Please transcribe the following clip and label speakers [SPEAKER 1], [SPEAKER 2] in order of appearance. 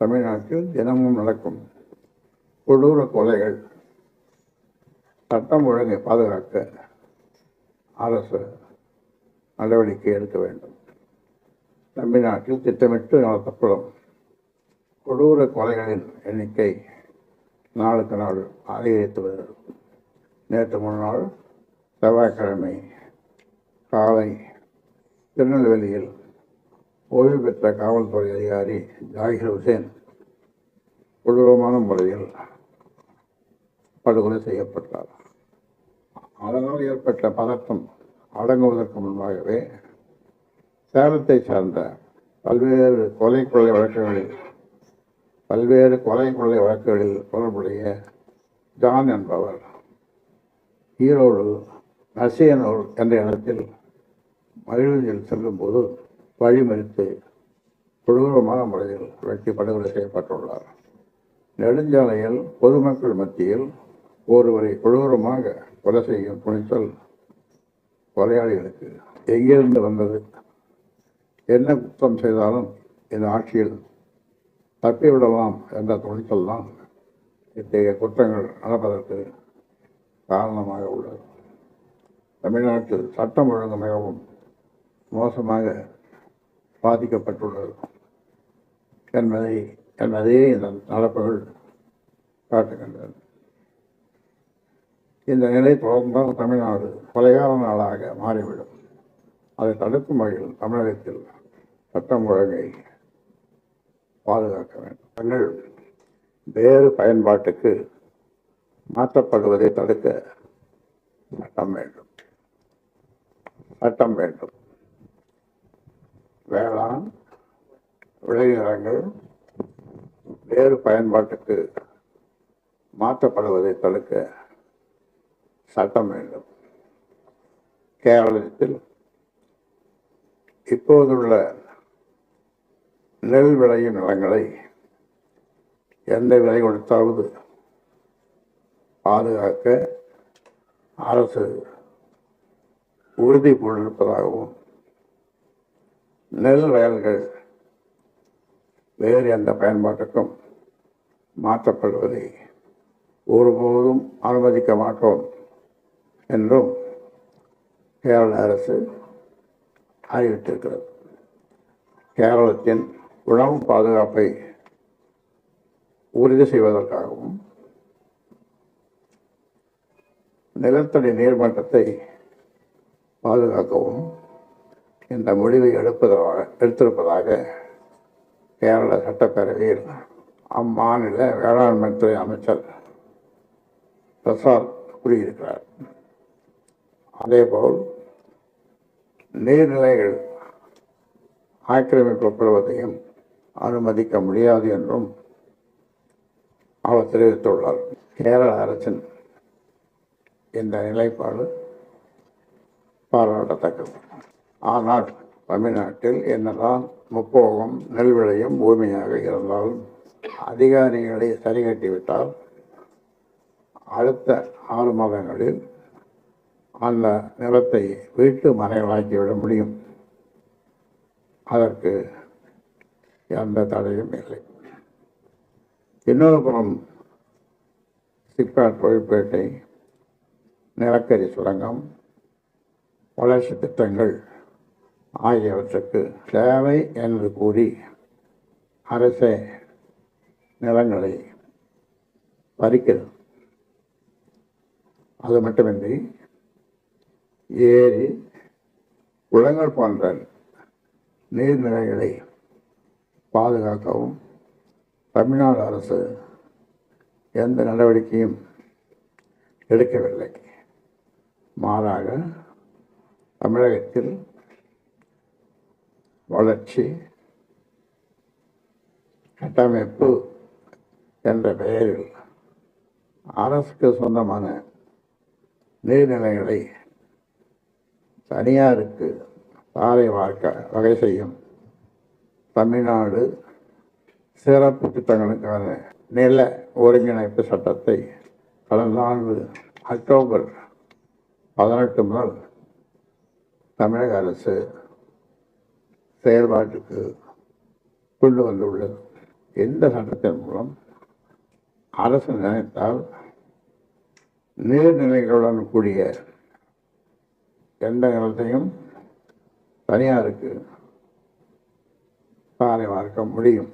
[SPEAKER 1] தமிழ்நாட்டில் தினமும் நடக்கும் கொடூர கொலைகள். சட்டம் ஒழுங்கை பாதுகாக்க அரசு நடவடிக்கை எடுக்க வேண்டும். தமிழ்நாட்டில் திட்டமிட்டு நடத்தப்படும் கொடூர கொலைகளின் எண்ணிக்கை நாளுக்கு நாள் அதிகரித்து வருகிறது. நேற்று முன்னாள் செவ்வாய்க்கிழமை காலை திருநெல்வேலியில் ஓய்வு பெற்ற காவல்துறை அதிகாரி ஜாகிர் ஹுசேன் கொடூரமான முறையில் படுகொலை செய்யப்பட்டார். அதனால் ஏற்பட்ட பதற்றம் அடங்குவதற்கு முன்பாகவே சேலத்தை சார்ந்த பல்வேறு கொலை கொள்ளை வழக்குகளில் பல்வேறு கொலை கொள்ளை வழக்குகளில் தொடர்புடைய ஜான் என்பவர் ஈரோடு நசியனூர் என்ற இடத்தில் மகிழ்ச்சியில் செல்லும்போது வழிமறித்து கொடூரமான முறையில் வெட்டி படுகொலை செய்யப்பட்டுள்ளார். நெடுஞ்சாலையில் பொதுமக்கள் மத்தியில் ஒருவரை கொடூரமாக கொலை செய்யும் துணிச்சல் கொலையாளிகளுக்கு எங்கிருந்து வந்தது? என்ன குற்றம் செய்தாலும் இந்த ஆட்சியில் தப்பிவிடலாம் என்ற துணிச்சல் தான் இத்தகைய குற்றங்கள் நடப்பதற்கு காரணமாக உள்ளது. தமிழ்நாட்டில் சட்டம் ஒழுங்கு மிகவும் மோசமாக பாதிக்கப்பட்டுள்ளது. என்பதை என்பதையே இந்த நடப்புகள் காட்டுகின்றன. இந்த நிலை தொடர்ந்தால் தமிழ்நாடு கொலைகார நாளாக மாறிவிடும். அதை தடுக்கும் வகையில் தமிழகத்தில் சட்டம் ஒழுங்கை பாதுகாக்க வேண்டும். பெண்கள் வேறு பயன்பாட்டுக்கு மாற்றப்படுவதை தடுக்க சட்டம் வேண்டும். சட்டம் வேண்டும். வேளாண் விளைநிலங்கள் வேறு பயன்பாட்டுக்கு மாற்றப்படுவதை தடுக்க சட்டம் வேண்டும். கேரளத்தில் இப்போதுள்ள நெல் விளையும் நிலங்களை எந்த விலை கொடுத்தாவது பாதுகாக்க அரசு உறுதி பூண்டிருப்பதாகவும் நெல் வயல்கள் வேறு எந்த பயன்பாட்டுக்கும் மாற்றப்படுவதை ஒருபோதும் அனுமதிக்க மாட்டோம் என்றும் கேரள அரசு அறிவித்திருக்கிறது. கேரளத்தின் உணவு பாதுகாப்பை உறுதி செய்வதற்காகவும் நிலத்தடி நீர்மட்டத்தை பாதுகாக்கவும் இந்த முடிவை எடுப்பதாக எடுத்திருப்பதாக கேரள சட்டப்பேரவையில் அம்மாநில வேளாண்மைத்துறை அமைச்சர் பிரசாத் கூறியிருக்கிறார். அதேபோல் நீர்நிலைகள் ஆக்கிரமிக்கப்படுவதையும் அனுமதிக்க முடியாது என்றும் அவர் தெரிவித்துள்ளார். கேரள அரசின் இந்த நிலைப்பாடு பாராட்டத்தக்கது. ஆனால் தமிழ்நாட்டில் என்னதான் முப்போகம் நெல் விளையும் பூமியாக இருந்தாலும் அதிகாரிகளை சரிகட்டிவிட்டால் அடுத்த ஆறு மாதங்களில் அந்த நிலத்தை வீட்டு மனைகளாக்கிவிட முடியும். அதற்கு எந்த தடையும் இல்லை. இன்னொரு புறம் சிப்காட் தொழிற்பேட்டை நிலக்கரி சுரங்கம் வளர்ச்சி திட்டங்கள் ஆகியவற்றுக்கு தேவை என்று கூறி அரசே நிலங்களை பறிக்கிறது. அது மட்டுமின்றி ஏரி குளங்கள் போன்ற நீர்நிலைகளை பாதுகாக்கவும் தமிழ்நாடு அரசு எந்த நடவடிக்கையும் எடுக்கவில்லை. மாறாக தமிழகத்தில் வளர்ச்சி கட்டமைப்பு என்ற பெயரில் அரசுக்கு சொந்தமான நீர்நிலைகளை தனியாருக்கு பாறை வார்க்க வகை செய்யும் தமிழ்நாடு சிறப்பு திட்டங்களுக்கான நில ஒருங்கிணைப்பு சட்டத்தை கடந்த ஆண்டு அக்டோபர் பதினெட்டு முதல் தமிழக அரசு செயல்பாட்டுக்கு கொண்டு வந்துள்ளது எந்த சட்டத்தின் மூலம் அரசு நினைத்தால் நீர்நிலைகளுடன் கூடிய எந்த நிலத்தையும் தனியாருக்கு பாறை பார்க்க முடியும்.